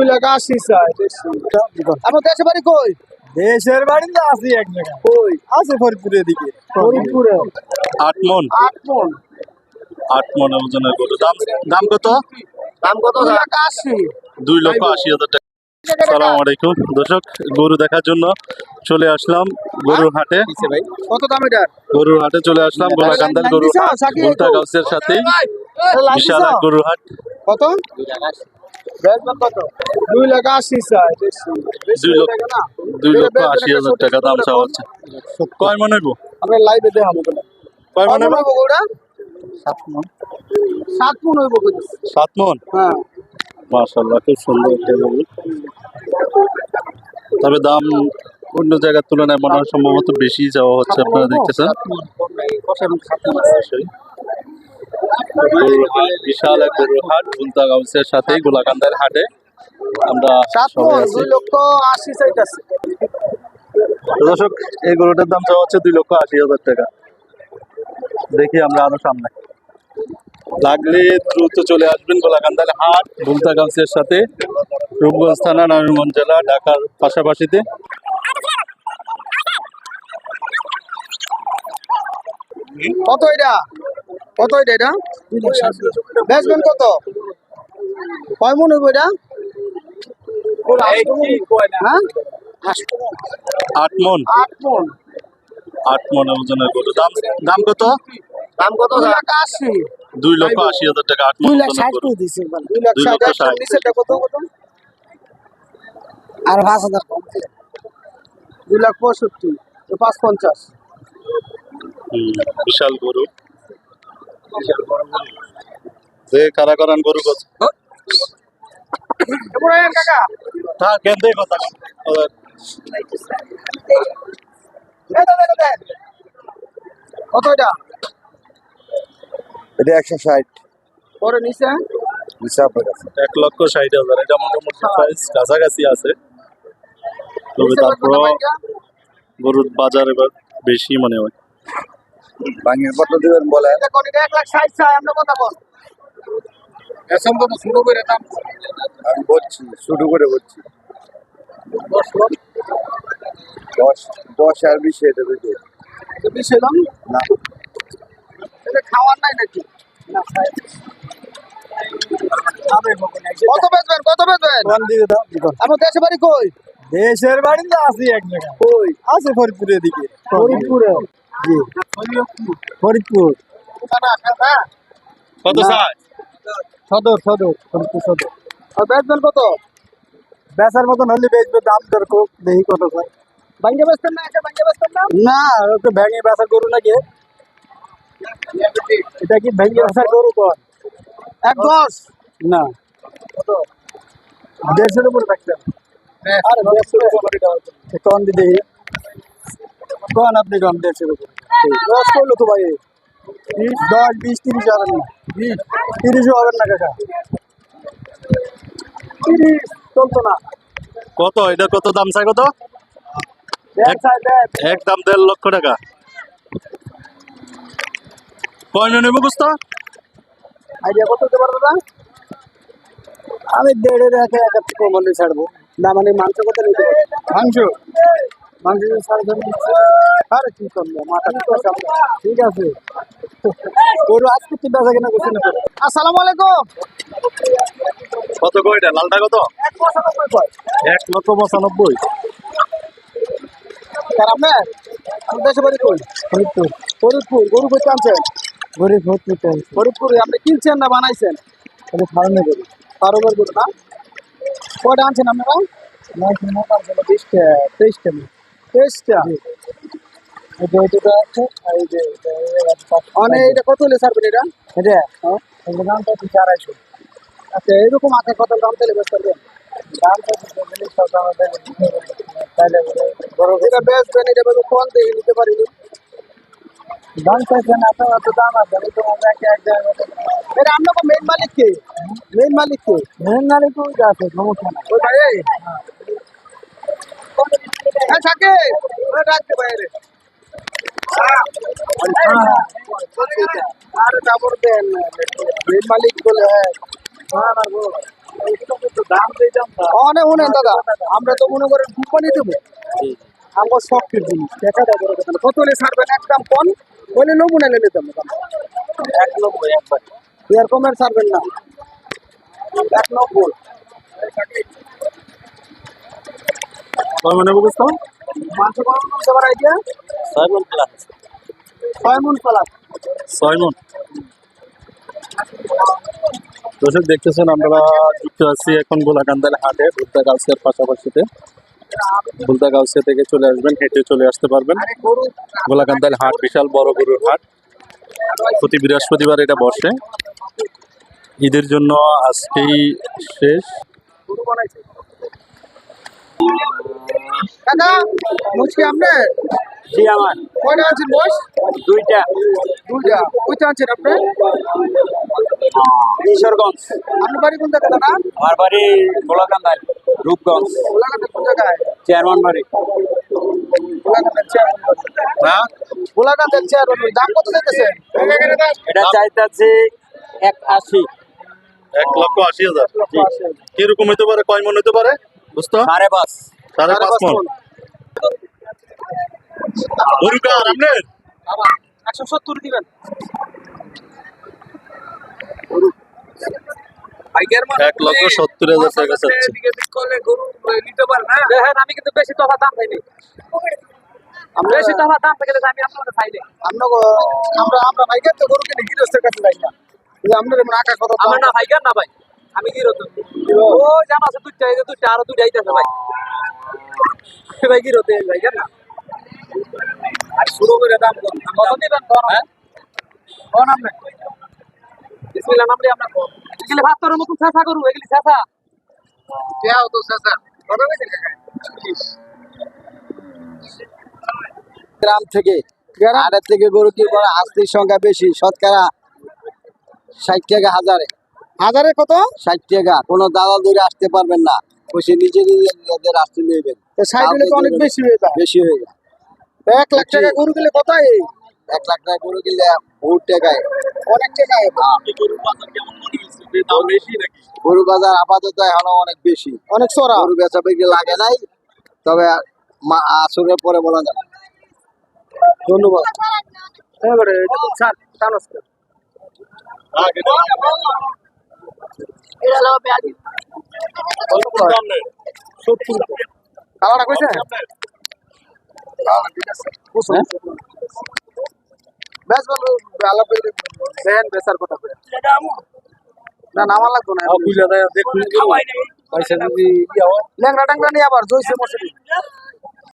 দুই লাখ আশি চাই আমার দেশে বাড়ি কই? দেশের বাড়িতে আছি এক জায়গায়। কই? আছে ফরিদপুরের দিকে ফরিদপুরে। আট মন। আট মন। আট মন ওজনের গরু। দাম দাম কত? দাম কত? দুই লাখ আশি। দুই লক্ষ আশি হাজার টাকা। সালাম আলাইকুম। দর্শক গরু দেখার জন্য চলে আসলাম গরুর হাটে। কত দাম এটার গরুর হাটে চলে আসলাম। গোলাকান্দার গরু গাউসের সাথেই বিশাল গরুর হাট। কত? দুই লাখ আশি চাই বেশি। বেশি দুই লক্ষ দুই লক্ষ আশি হাজার টাকা দাম চাওয়া হচ্ছে। কয় মনে গো? আমরা লাইভে দেখাবো কয় মনে হইব ওটা সাত মন হইব সাত মন হ্যাঁ। মাশাল্লাহ খুব সুন্দর একটা গরু। তবে দাম অন্য জায়গার তুলনায় মনে হয় সম্ভবত বেশি যাওয়া হচ্ছে আপনারা দেখতেছেন। হাট, বিশাল এক গরুর হাট ভুলতা গাউসের সাথে গোলাকান্দার হাটে। আমরা দর্শক এই গরুটার দাম চাওয়া হচ্ছে দুই লক্ষ আশি হাজার টাকা। দেখি আমরা আরও সামনে। লাগলে দ্রুত চলে আসবেন গোলাকান্দার হাট ভুলতা গাউসের সাথে। রূপগঞ্জ থানা নারায়ণগঞ্জ জেলা ঢাকার পাশাপাশিতে। কত এটা? কত এটা এটা? বেচবেন কত? কয় মন হইব এটা? হ্যাঁ? আট মন। আট মন। আট মন। ওজনের গরু দাম দাম কত? দাম কত আশি। দুই লক্ষ আশি হাজার টাকা আট মন দুই ষাট লক্ষ ষাট। কত কত? আর পাঁচ হাজার কম দুই লাখ পঁয়ষট্টি পাঁচ পঞ্চাশ। হুম, বিশাল গরু। যে কারা করান গরু হ্যাঁ কেন্দ্রে কথা। কত এটা? এটা একশো ষাট। পরে নিচে হিসাব এক লক্ষ ষাট হাজার এটা মোটামুটি প্রাইস কাছাকাছি আছে। তবে তারপর গরুর বাজার এবার বেশি মনে হয়। বাঙের কত দিবেন বলে এটা কোন এটা এক লাখ ষাট চাই আমরা কথা বল। শুরু করে দাম আমি বলছি শুরু করে বলছি। দশ দশ আর বিশ দাম না। খাওয়ার নাই নাকি? না কত বেচবেন? কত বেচবেন? দিকে দাও আমার দেশে বাড়ি কই? দেশের বাড়িতে আছি এক জায়গায়। কই? আছে ফরিদপুরের দিকে। ফরিদপুরে। জি ফরিদপুর। কত সদর সদর ফরিদপুর সদর। আর বেচবেন কত? বেচার মতন হলে বেচবে দাম দর দেখি কত হয়। ভাঙ্গে বেচতেন না একে ভাঙ্গে বেচতেন না? না ওকে ভেঙে বেচা গরু নাকি। এটা কি ভেঙে বেচার গরু কর এক দশ না। দেড়শোর উপরে থাকছে আরে দেড়শোর উপরে। কম দি দেখি। কন আপনি দেড়শোর উপরে দশ করল তো ভাই। বিশ দশ বিশ তিরিশ হবেন না বিশ তিরিশও হবেন না কাকা। তিরিশ চলতো না। কত? এটা কত দাম চাই কত? এক দাম দেড় লক্ষ টাকা। কয় নেব বুঝতো আইডিয়া কত দিতে পারবে না আমি দেড়ে রেখে এক একটু কম ছাড়বো। না মানে মাংস কত নিতে পারবে মাংস। মাংস সাড়ে ধরে আরে কি করব? মাথা ঠিক আছে। গরু আজকে তিন বেচা কেনা করছি না আসসালামু আলাইকুম। কত কয়টা? লালটা কত? এক লক্ষ পঁচানব্বই। আপনার? দেশে বাড়ি কই? ফরিদপুর। ফরিদপুর। গরু কই আনছেন গরিব ফরিদপুর ফরিদপুরে। আপনি কিনছেন না বানাইছেন? তাহলে ফার্মে গরু। কারোবার গরু না? কয়টা আনছেন আপনারা? বিশটা তেইশটা তেইশটা। মানে এটা কত হলে ছাড়বেন এটা? এটা? হ্যাঁ? এগুলো হচ্ছে আড়াইশো। আচ্ছা এরকম কত দাম তাহলে বেশ করবেন। দাম আছে। তাহলে বড় এটা বেচবেন এটা বেশ দেখে নিতে পারিনি। দাম তো দাম আছে আমি তো আমরা এক জায়গায় এটা আপনার মেন মালিক কে? মেন মালিক কে? মেন তো আছে সমস্যা না ওই ভাই হ্যাঁ থাকে ওই রাখতে বাইরে আরে কাপড় দেন। মেন মালিক বলে হ্যাঁ। দাদা। আমরা তো মনে করেন কোম্পানি দেবো। আমার শখের জিনিস দেখা। কত হলে ছাড়বেন? একদম কম বলে নেব না দেবো এক নব্বই একবার। এরকমের ছাড়বেন না। এক নব্বই। কয় মানে বুঝতো মাংস আইডিয়া ছয় মন প্লাস ছয় মন ছয় মন দর্শক দেখতেছেন আমরা যুক্ত আছি এখন গোলাকান্দার হাটে ভুলতা গাউসিয়ার পাশাপাশিতে। ভুলতা গাউসিয়া থেকে চলে আসবেন হেঁটে চলে আসতে পারবেন। গরু গোলাকান্দার হাট বিশাল বড় গরুর হাট। প্রতি বৃহস্পতিবার এটা বসে। ঈদের জন্য আজকেই শেষ। বানাইছে মুচকি আপনি জি আমার। কয়টা আছেন বস দুইটা। দুইটা। কইতে আছেন আপনি? কিশোরগঞ্জ। আপনার বাড়ি কোন জায়গা দাদা? আমার বাড়ি রূপগঞ্জ। কোন জায়গায়? চেয়ারম্যান বাড়ি। চেয়ারম্যান। হ্যাঁ চেয়ারম্যান। দাম কত চাইতেছেন এটা চাইতেছি এক আশি। এক লক্ষ আশি হাজার। কীরকম হইতে পারে? কয় মন হইতে পারে? বুঝতো সাড়ে পাঁচ। সাড়ে পাঁচ মন গরু কার আপনার একশো সত্তর দিবেন। এক লক্ষ সত্তর হাজার টাকা চাচ্ছে। আমি কিন্তু বেশি তফা দাম পাইনি। বেশি তফা দাম পেলে আমি আপনাদের পাইনি আমরা আমরা আমরা ভাইকে তো গরু কিনে গৃহস্থের কাছে যাই না। আপনার এমন কত আমার না ভাই না ভাই। আমি কি রত ও জানা আছে দুইটা এই দুইটা আরও দুইটা আইতেছে ভাই। ভাই কি রতে ভাই না শুরু করে দাম কত কত দিবেন কোন হ্যাঁ? কোন আপনি বিসমিল্লাহ নাম দিয়ে আপনার এগুলি ভাত তোর মতন করু এগুলি দেও তো চাচা কত বেশি গ্রাম থেকে হাটের থেকে গরু কি করে আস্তির সংখ্যা বেশি শতকরা ষাট টাকা হাজারে। হাজারে কত? ষাট টাকা। কোনো দাদা দূরে আসতে পারবেন না। বসে নিজে নিজেদের আসতে নেবেন। তো ষাট হলে তো অনেক বেশি হয়ে যায়। বেশি হয়ে যায়। এক লাখ টাকা গরু কত এই এক লাখ টাকা গরু কিনলে বহুত টাকায় অনেক টাকা দাম বেশি নাকি? গরু বাজার আপাতত এখনও অনেক বেশি। অনেক চড়া গরু বেচা বিক্রি লাগে নাই তবে মা- আসরের পরে বলা যাবে। ধন্যবাদ। কালাটা কইছে? বেশ ভালো আলাপ করে বেচার কথা করে না না আমার লাগতো না। বুঝা দেয় দেখুন পয়সা যদি ট্যাংরা নিয়ে আবার জইছে মশারি।